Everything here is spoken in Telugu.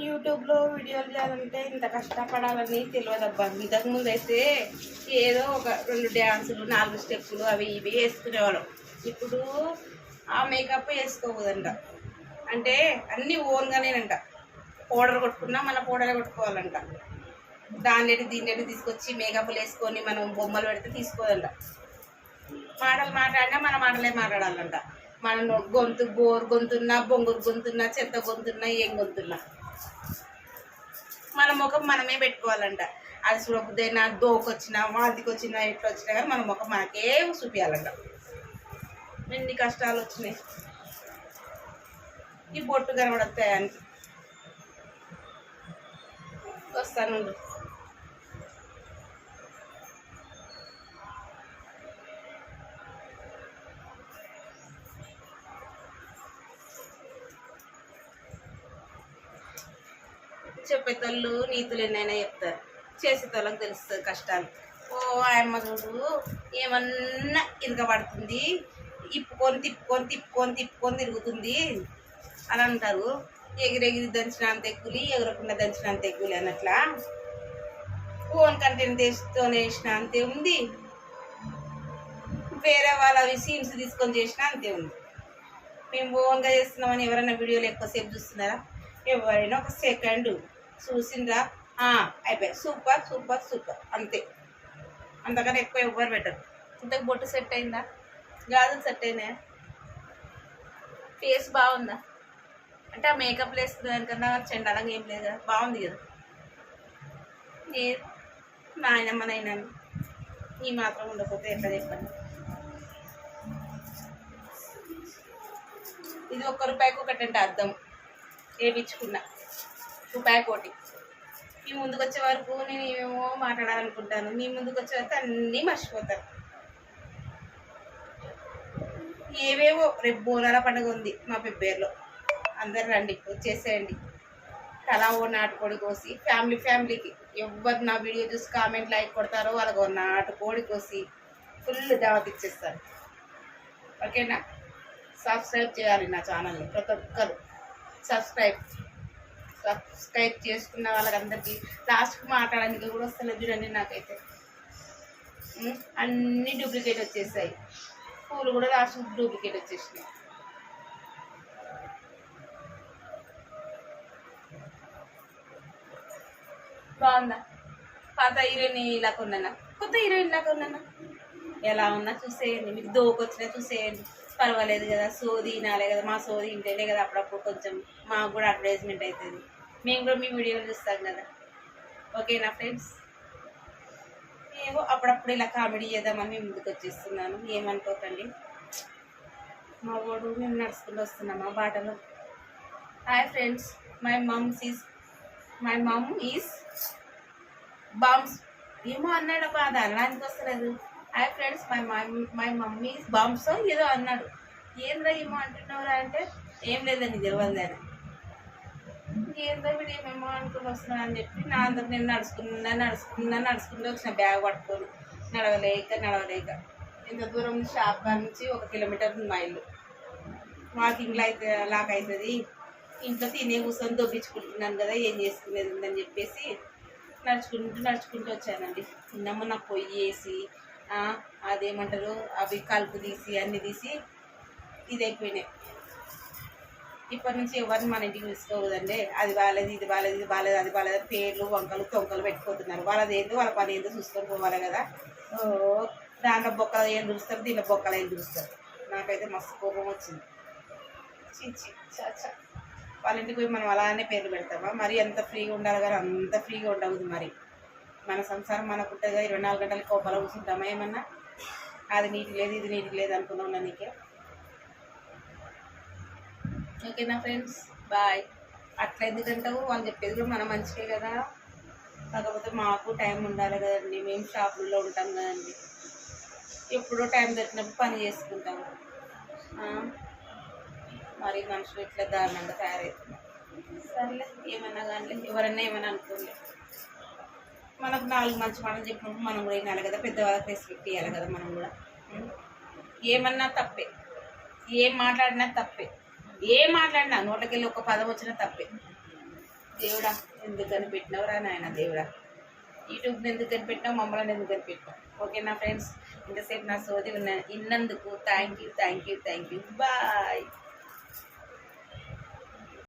యూట్యూబ్లో వీడియోలు చేయాలంటే ఇంత కష్టపడాలని తెలియదబ్బా. ఇంతకు ముందు అయితే ఏదో ఒక రెండు డ్యాన్సులు నాలుగు స్టెప్పులు అవి ఇవి వేసుకునేవాళ్ళం. ఇప్పుడు ఆ మేకప్ వేసుకోవద్దంట. అంటే అన్నీ ఓన్గానేనంట. పౌడర్ కొట్టుకున్నా మన పౌడరే కొట్టుకోవాలంట. దాన్ని దీన్ని తీసుకొచ్చి మేకప్లు వేసుకొని మనం బొమ్మలు పెడితే తీసుకోదంట. మాటలు మాట్లాడినా మన మాటలే మాట్లాడాలంట. మన గొంతు బోర్ గొంతున్నా బొంగురు గొంతున్నా చెత్త గొంతున్నా ఏం గొంతున్నా. మన ముఖం మనమే పెట్టుకోవాలంట. అది చూడకపోతేనా దోకొచ్చినా వాంతికి వచ్చినా ఎట్లా వచ్చినా కానీ మన ముఖం మనకే చూపించాలంట ఎన్ని కష్టాలు వచ్చినాయి ఈ బొట్టు కనబడతాయని వస్తాను చెప్పే చెప్పేతోళ్ళు నీతులు ఎన్నైనా చెప్తారు. చేసేతోళ్ళకి తెలుస్తుంది కష్టాలు. ఓ ఆయమ్మ చూడు ఏమన్నా ఇరగ పడుతుంది ఇప్పుకొని తిప్పుకొని తిప్పుకొని తిప్పుకొని తిరుగుతుంది అని అంటారు. ఎగిరెగిరి దంచినంత ఎక్కులి ఎగరకుండా దంచినంత ఎక్కులి అన్నట్లా. ఫోన్ కంటెంట్ తెస్తూనే వేసిన అంతే ఉంది. వేరే వాళ్ళవి సీన్స్ తీసుకొని చేసినా అంతే ఉంది. మేము ఓన్గా చేస్తున్నామని ఎవరైనా వీడియోలు ఎక్కువసేపు చూస్తున్నారా? ఎవరైనా ఒక సెకండ్ చూసిందా అయిపోయాయి అయిపోయి. Super super super. అంతే. అంతకన్నా ఎక్కువ ఎవ్వరు పెట్టరు. ఇంతకు బొట్టు సెట్ అయిందా? గాజులు సెట్ అయినాయా? ఫేస్ బాగుందా? అంటే ఆ మేకప్ వేసుకునే దానికన్నా చెండాలంగా ఏం లేదు కదా. బాగుంది కదా. లేదు. నాయనమ్మనైనా ఈ మాత్రం ఉండకపోతే ఎట్లా చెప్పండి? ఇది ఒక్క రూపాయికి ఒకటంటే అర్థం. ఏమిచ్చుకున్నా రూపాయి కోటి మీ ముందుకు వచ్చే వరకు నేను ఏమేమో మాట్లాడాలనుకుంటాను. మీ ముందుకు వచ్చే వరకు అన్నీ మర్చిపోతారు ఏవేవో రేపు బోనాల పండుగ ఉంది మా పెబ్బేరులో. అందరు రండి వచ్చేసేయండి. తలా ఓ నాటుకోడి కోసి ఫ్యామిలీ ఫ్యామిలీకి ఎవరు నా వీడియో చూసి కామెంట్ లైక్ కొడతారో వాళ్ళకి ఓ నాటుకోడి కోసి ఫుల్ దావత్ ఇచ్చేస్తారు. ఓకేనా? సబ్స్క్రైబ్ చేయాలి నా ఛానల్ని ప్రతి ఒక్కరు. సబ్స్క్రైబ్. సబ్స్క్రైబ్ చేసుకున్న వాళ్ళకందరికీ లాస్ట్కి మాట్లాడడానికి కూడా వస్తలేదు చూడండి నాకైతే. అన్నీ డూప్లికేట్ వచ్చేసాయి. పూలు కూడా లాస్ట్ డూప్లికేట్ వచ్చేసినాయి. బాగుందా? పాత హీరోయిన్ ఇలా కొన్నానా? కొత్త హీరోయిన్ లాగా ఉన్నానా ఎలా ఉన్నా చూసేయండి. మీకు దోకొచ్చినా చూసేయండి. పర్వాలేదు కదా సోది వినాలే కదా మా సోది వింటేనే కదా అప్పుడప్పుడు కొంచెం మాకు కూడా అడ్వర్టైజ్మెంట్ అవుతుంది మేము కూడా మీ వీడియోలు చూస్తాం కదా. ఓకేనా ఫ్రెండ్స్? ఏవో అప్పుడప్పుడు ఇలా కామెడీ చేద్దామని మేము ముందుకు వచ్చేస్తున్నాను. ఏమనుకోకండి. మా వాడు మేము నడుచుకుంటూ వస్తున్నాము మా బాటలో. Hi friends my mums is my mum is bombs ఏమో అన్నాడు అబ్బా అది అనడానికి వస్తలేదు. Hi friends my my mummy bombs ఏదో అన్నాడు. ఏంద్రా ఏమో అంటున్నావురా అంటే ఏం లేదని తెలియదు ఏం ఏందో వీడు ఏమేమో అనుకుని వస్తున్నాను అని చెప్పి నా అందరు నేను నడుచుకున్నా నడుచుకున్నా నడుచుకుంటూ వచ్చిన బ్యాగ్ పట్టుకొని నడవలేక నడవలేక. ఇంత దూరం షాప్ నుంచి ఒక కిలోమీటర్ ఉంది మా ఇల్లు వాకింగ్లో అయితే లాక్ అవుతుంది ఇంట్లో తినే కూర్చొని దొబ్బించుకుంటున్నాను కదా ఏం చేసుకునేది ఉందని చెప్పేసి నడుచుకుంటూ నడుచుకుంటూ వచ్చానండి. నిన్నమ్మ నాకు పొయ్యి వేసి అదేమంటారు అవి కలుపు తీసి అన్ని తీసి ఇది అయిపోయినాయి ఇప్పటి నుంచి ఎవరిని మన ఇంటికి పిలుచుకోవద్దండి అది బాగాలేదు ఇది బాగాలేదు ఇది బాగాలేదు అది బాగాలేదు పేర్లు వంకలు తొంకలు పెట్టుకుంటున్నారు. వాళ్ళది ఏందో వాళ్ళ పని ఏందో చూసుకొని పోవాలి కదా. ఓ దాంట్లో బొక్కలు ఏం చూస్తారు దీంట్లో బొక్కలు ఏం చూస్తారు నాకైతే మస్తు కోపం వచ్చింది. చిచ్చి చాచా వాళ్ళ ఇంటికి పోయి మనం అలానే పేర్లు పెడతామా? మరి ఎంత ఫ్రీగా ఉండాలి కానీ అంత ఫ్రీగా ఉండవద్దు మరి. మన సంసారం ఉంటుంది కదా ఇరవై నాలుగు గంటలు కోపాలు కూర్చుంటామా? ఏమన్నా? అది నీటి లేదు ఇది నీటి లేదు అనుకున్నాం నీకే? ఓకేనా ఫ్రెండ్స్? బాయ్. అట్లా ఎందుకంటావు? వాళ్ళు చెప్పేది కూడా మన మంచికే కదా. కాకపోతే మాకు టైం ఉండాలి కదండి. మేము షాపుల్లో ఉంటాం కదండి. ఎప్పుడో టైం దొరికినప్పుడు పని చేసుకుంటాము మరి మనుషులు ఇట్లా దారుణంగా తయారవుతున్నారు. సర్లే. ఏమన్నా కానీ ఎవరన్నా ఏమన్నా అనుకోలే మనకు నాలుగు మంచి మాటలు చెప్పినప్పుడు మనం కూడా వినాలి కదా. పెద్దవాళ్ళకి రెస్పెక్ట్ ఇవ్వాలి కదా మనం కూడా. ఏమన్నా తప్పే. ఏం మాట్లాడినా తప్పే. ఏం మాట్లాడినా నోటకెళ్ళి ఒక పదం వచ్చినా తప్పే. దేవుడా ఎందుకని పెట్టినవరా నాయన దేవుడా? యూట్యూబ్ని ఎందుకు కనిపెట్టినావు? మమ్మల్ని ఎందుకు కనిపెట్టినావు? ఓకేనా ఫ్రెండ్స్? ఇంతసేపు నా సోది ఉన్న ఇన్నందుకు thank you thank you thank you bye